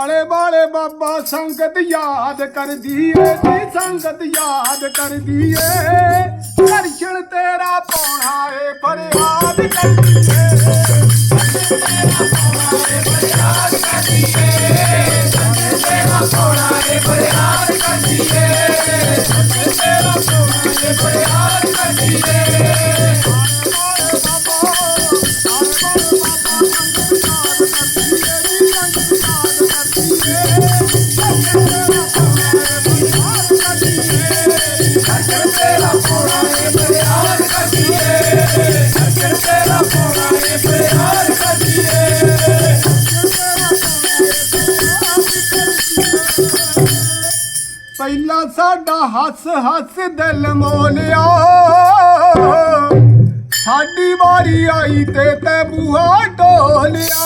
ਆਲੇ ਵਾਲੇ ਬਾਬਾ ਸੰਗਤ ਯਾਦ ਕਰਦੀ ਏ ਜੀ, ਸੰਗਤ ਯਾਦ ਕਰਦੀ ਏ। ਦਰਸ਼ਨ ਤੇਰਾ ਪਾਉਣਾ ਏ, ਫਰਿਆਦ ਕਰਦੀ ਏ। ਪਹਿਲਾਂ ਸਾਡਾ ਹੱਸ ਹੱਸ ਦਿਲ ਮੋਲਿਆ। ਸਾਡੀ ਵਾਰੀ ਆਈ ਤੇ ਤੇ ਬੂਹਾ ਢੋਲਿਆ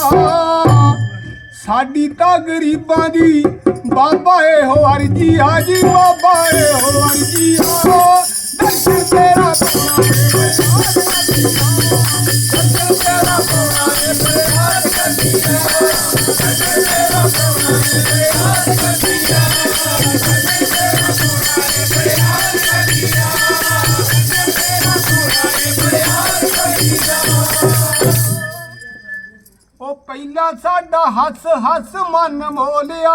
ਸਾਡੀ ਤਾਂ ਗਰੀਬਾਂ ਦੀ ਬਾਬਾ ਇਹੋ ਅਰਜੀ ਆ ਜੀ, ਬਾਬਾ ਇਹੋ ਅਰਜੀ ਆ। ਦਰਸ਼ਨ ਤੇਰਾ ਪਾਉਣਾ ਉਹ ਪਹਿਲਾਂ ਸਾਡਾ ਹੱਸ ਹੱਸ ਮਨ ਮੋਲਿਆ।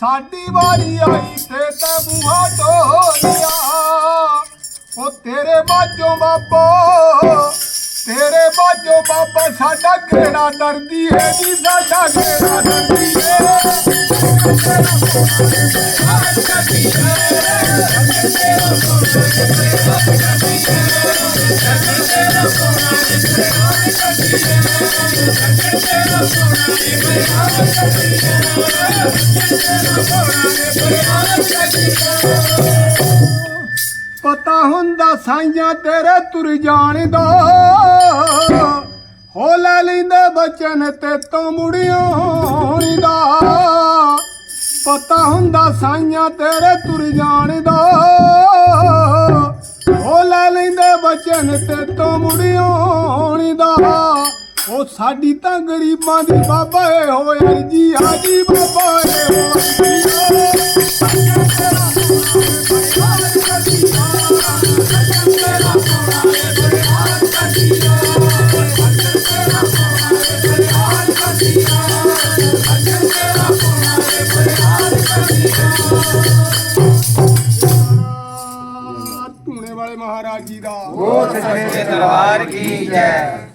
ਸਾਡੀ ਵਾਰੀ ਆਈ ਤੇ ਤਾਂ ਬੂਹਾ ਢੋਲਿਆ ਉਹ ਤੇਰੇ ਬਾਝੋਂ ਬਾਬਾ, ਤੇਰੇ ਬਾਝੋਂ ਬਾਬਾ, ਸਾਡਾ ਕਿਹੜਾ ਡਰਦੀ ਹੈ ਜੀ, ਸਾਡਾ ਕਿਹੜਾ ਦਰਦੀ ਹੈ ਪਤਾ ਹੁੰਦਾ ਸਾਈਆਂ ਤੇਰੇ ਤੁਰ ਜਾਣ ਦਾ ਹੋ ਲੈ ਲੈਂਦੇ ਬਚਨ ਤੇ ਤੋਂ ਮੁੜਿਓ ਦਾ ਪਤਾ ਹੁੰਦਾ ਸਾਈਆਂ ਤੇਰੇ ਤੁਰ ਜਾਣ ਦਾ ਹੋ ਲੈ ਲੈਂਦੇ ਬਚਨ ਤੇ ਤੋਂ ਮੁੜਿਓ ਦਾ ਉਹ ਸਾਡੀ ਤਾਂ ਗਰੀਬਾਂ ਦੀ ਬਾਬਾ ਏ ਹੋਏ ਜੀ ਆਜੀ ਬਾਬਾ ਏ ਹੋਏ ਧੂਣੇ ਵਾਲੇ ਮਹਾਰਾਜ ਜੀ ਦਾ। ਸੱਚੇ ਦਰਬਾਰ ਕੀ ਜੈ।